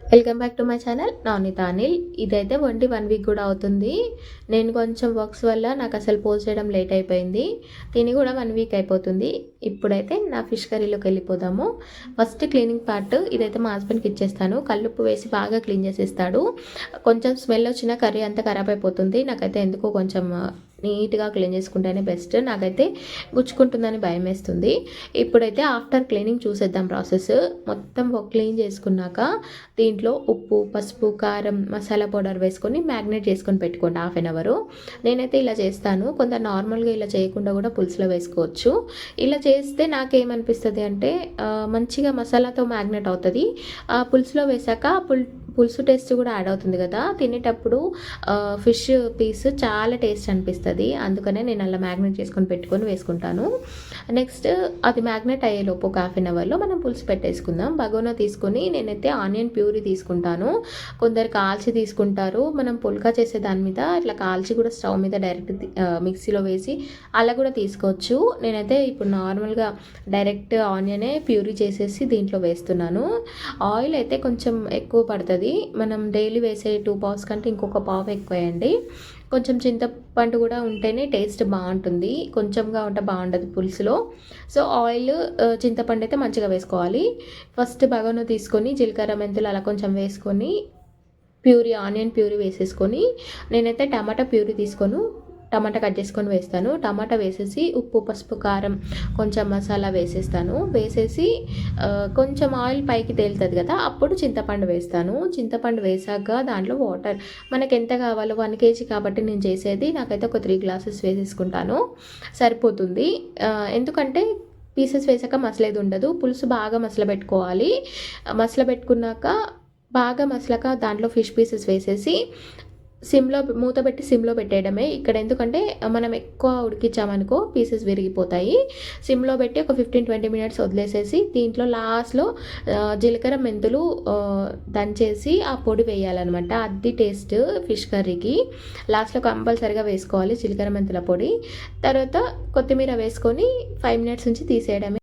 Welcome back to my channel Navaneetha Anil ఇదైతే వండి one week కూడా అవుతుంది. నేను కొంచెం వర్క్స్ వల్ల నాకు అసలు పోస్ట్ చేయడం లేట్ అయిపోయింది. తిని కూడా వన్ వీక్ అయిపోతుంది. ఇప్పుడైతే నా ఫిష్ కర్రీలోకి వెళ్ళిపోదాము. ఫస్ట్ క్లీనింగ్ పార్ట్ ఇదైతే మా హస్బెండ్కి ఇచ్చేస్తాను. కల్లుప్పు వేసి బాగా క్లీన్ చేసేస్తాడు. కొంచెం స్మెల్ వచ్చిన కర్రీ అంతా ఖరాబ్ అయిపోతుంది. నాకైతే ఎందుకో కొంచెం నీట్గా క్లీన్ చేసుకుంటేనే బెస్ట్. నాకైతే గుచ్చుకుంటుందని భయం వేస్తుంది ఇప్పుడైతే ఆఫ్టర్ క్లీనింగ్ చూసేద్దాం ప్రాసెస్. మొత్తం క్లీన్ చేసుకున్నాక దీంట్లో ఉప్పు పసుపు కారం మసాలా పౌడర్ వేసుకొని మ్యాగ్నేట్ చేసుకొని పెట్టుకోండి హాఫ్ అన్ అవర్. నేనైతే ఇలా చేస్తాను. కొంత నార్మల్గా ఇలా చేయకుండా కూడా పులుసులో వేసుకోవచ్చు. ఇలా చేస్తే నాకేమనిపిస్తుంది అంటే మంచిగా మసాలాతో మ్యాగ్నేట్ అవుతుంది. ఆ పులుసులో వేసాక పుల్ పులుసు టేస్ట్ కూడా యాడ్ అవుతుంది కదా. తినేటప్పుడు ఫిష్ పీస్ చాలా టేస్ట్ అనిపిస్తుంది. అందుకనే నేను అలా మ్యాగ్నేట్ చేసుకొని పెట్టుకొని వేసుకుంటాను. నెక్స్ట్ అది మ్యాగ్నేట్ అయ్యేలోపు ఒక హాఫ్ అన్ అవర్లో మనం పులుసు పెట్టేసుకుందాం. బగోనా తీసుకొని నేనైతే ఆనియన్ ప్యూరీ తీసుకుంటాను. కొందరు కాల్చి తీసుకుంటారు. మనం పుల్కా చేసే దాని మీద ఇట్లా కాల్చి కూడా స్టవ్ మీద డైరెక్ట్ మిక్సీలో వేసి అలా కూడా తీసుకోవచ్చు. నేనైతే ఇప్పుడు నార్మల్గా డైరెక్ట్ ఆనియనే ప్యూరీ చేసేసి దీంట్లో వేస్తున్నాను. ఆయిల్ అయితే కొంచెం ఎక్కువ పడుతుంది. మనం డైలీ వేసే టూ పావ్స్ కంటే ఇంకొక పావు ఎక్కువ వేయండి కొంచెం చింతపండు కూడా ఉంటేనే టేస్ట్ బాగుంటుంది. కొంచెంగా ఉంటే బాగుండదు పులుసులో. సో ఆయిల్ చింతపండు అయితే మంచిగా వేసుకోవాలి. ఫస్ట్ బగోను తీసుకొని జీలకర్ర మెంతులు అలా కొంచెం వేసుకొని ప్యూరీ ఆనియన్ ప్యూరీ వేసేసుకొని నేనైతే టమాటా ప్యూరీ తీసుకొని. టమాటా కట్ చేసుకొని వేస్తాను. టమాటా వేసేసి ఉప్పు పసుపు కారం కొంచెం మసాలా వేసేస్తాను. వేసేసి కొంచెం ఆయిల్ పైకి తేలుతుంది కదా అప్పుడు చింతపండు వేస్తాను. చింతపండు వేసాక దాంట్లో వాటర్. మనకి ఎంత కావాలో వన్ కేజీ కాబట్టి నేను చేసేది. నాకైతే ఒక త్రీ గ్లాసెస్ వేసేసుకుంటాను. సరిపోతుంది. ఎందుకంటే పీసెస్ వేసాక మసలేదు ఉండదు. పులుసు బాగా మసల పెట్టుకోవాలి. మసల పెట్టుకున్నాక బాగా మసలక దాంట్లో ఫిష్ పీసెస్ వేసేసి సిమ్లో మూత పెట్టి సిమ్లో పెట్టేయడమే. ఇక్కడ ఎందుకంటే మనం ఎక్కువ ఉడికించామనుకో పీసెస్ విరిగిపోతాయి. సిమ్లో పెట్టి ఒక ఫిఫ్టీన్ ట్వంటీ మినిట్స్ వదిలేసేసి దీంట్లో లాస్ట్లో జీలకర్ర మెంతులు దంచేసి ఆ పొడి వేయాలన్నమాట. అది టేస్ట్ ఫిష్ కర్రీకి. లాస్ట్లో కంపల్సరిగా వేసుకోవాలి జీలకర్ర మెంతుల పొడి. తర్వాత కొత్తిమీర వేసుకొని ఫైవ్ మినిట్స్ నుంచి తీసేయడమే.